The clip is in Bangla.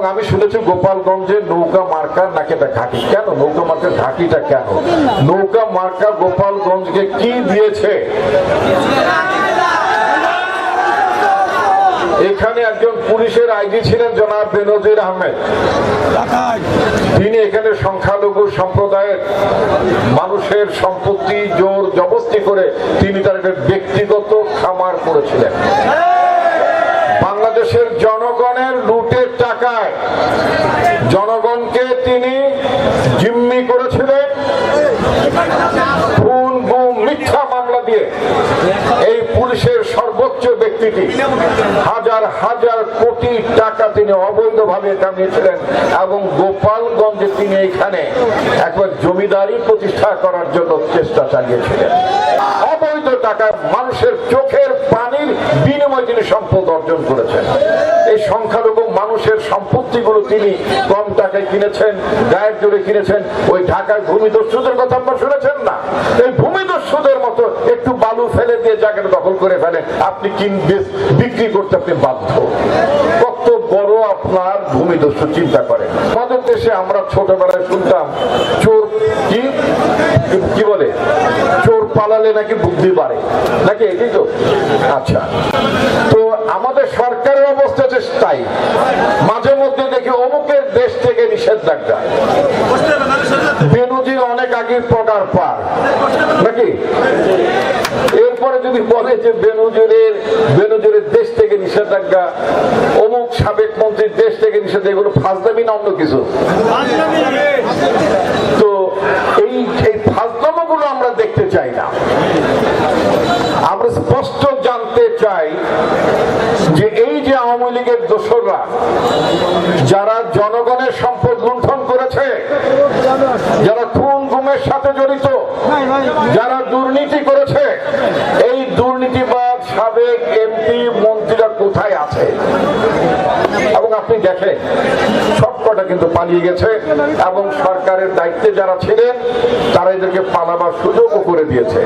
এবং আমি শুনেছি গোপালগঞ্জে নৌকা মার্কার নাকি এটা ঘাঁটি। কেন? নৌকা মার্কার ঘাঁটিটা কেন? নৌকা মার্কা গোপালগঞ্জকে কি দিয়েছে? এখানে একজন পুলিশের আইজি ছিলেন জনাব বেনজির আহমেদ। তিনি এখানে সংখ্যালঘু সম্প্রদায়ের মানুষের সম্পত্তি জোর জবস্তি করে তিনি তার একটা ব্যক্তিগত খামার করেছিলেন। টাকায় জনগণকে তিনি জিম্মি করেছিলেন। খুন, গুম, মিথ্যা মামলা দিয়ে এই পুলিশের সর্বোচ্চ ব্যক্তিটি হাজার হাজার কোটি টাকা তিনি অবৈধভাবে কামিয়েছিলেন এবং গোপালগঞ্জে তিনি এখানে একবার জমিদারি প্রতিষ্ঠা করার জন্য চেষ্টা চালিয়েছিলেন। অবৈধ টাকা মানুষের চোখের পানির বিনিময়ে তিনি সম্পদ অর্জন করেছেন। এই সংখ্যালঘু মানুষের সম্পত্তিগুলো তিনি কম টাকায় কিনেছেন, গায়ের জোরে কিনেছেন। ওই ঢাকার ভূমিদস্যুদের কথা আপনার শুনেছেন না? এই ভূমিদস্যুদের মতো একটু বালু ফেলে দিয়ে জায়গাটা দখল করে ফেলেন আপনি কিন বিক্রি করতে আপনি বাধ্য। কত বড় আপনার ভূমিদস্যু, চিন্তা করে আমাদের দেশে আমরা ছোটবেলায় শুনতাম, চোর কি? কি বলে? চোর পালালে নাকি বুদ্ধি বাড়ে? নাকি এটাই তো? আচ্ছা। আমাদের সরকারের অবস্থা তাই। মাঝে মধ্যে দেখি অমুকের দেশ থেকে নিষেধাজ্ঞা। বেনুজি অনেক আগে প্রকার পার। নাকি? এরপরে যদি বলে যে বেনুজুরের বেনুজুরের দেশ থেকে নিষেধাজ্ঞা, অমুক সাবেক মন্ত্রীর দেশ থেকে নিষেধাজ্ঞা, এগুলো ফাজদামি না অন্য কিছু? তো এই এই ফাজদামাগুলো আমরা দেখতে চাই না। আমরা স্পষ্ট জানতে চাই যে এই যে আওয়ামী লীগের দোসররা, যারা জনগণের সম্পদ লুণ্ঠন করেছে, যারা খুন গুমের সাথে জড়িত, যারা দুর্নীতি করেছে, এই দুর্নীতিবাদ সাবেক এমপি মন্ত্রীরা কোথায় আছে? এবং আপনি দেখেন, সব কটা কিন্তু পালিয়ে গেছে, এবং সরকারের দায়িত্বে যারা ছিলেন, তারা এদেরকে পালাবার সুযোগও করে দিয়েছে।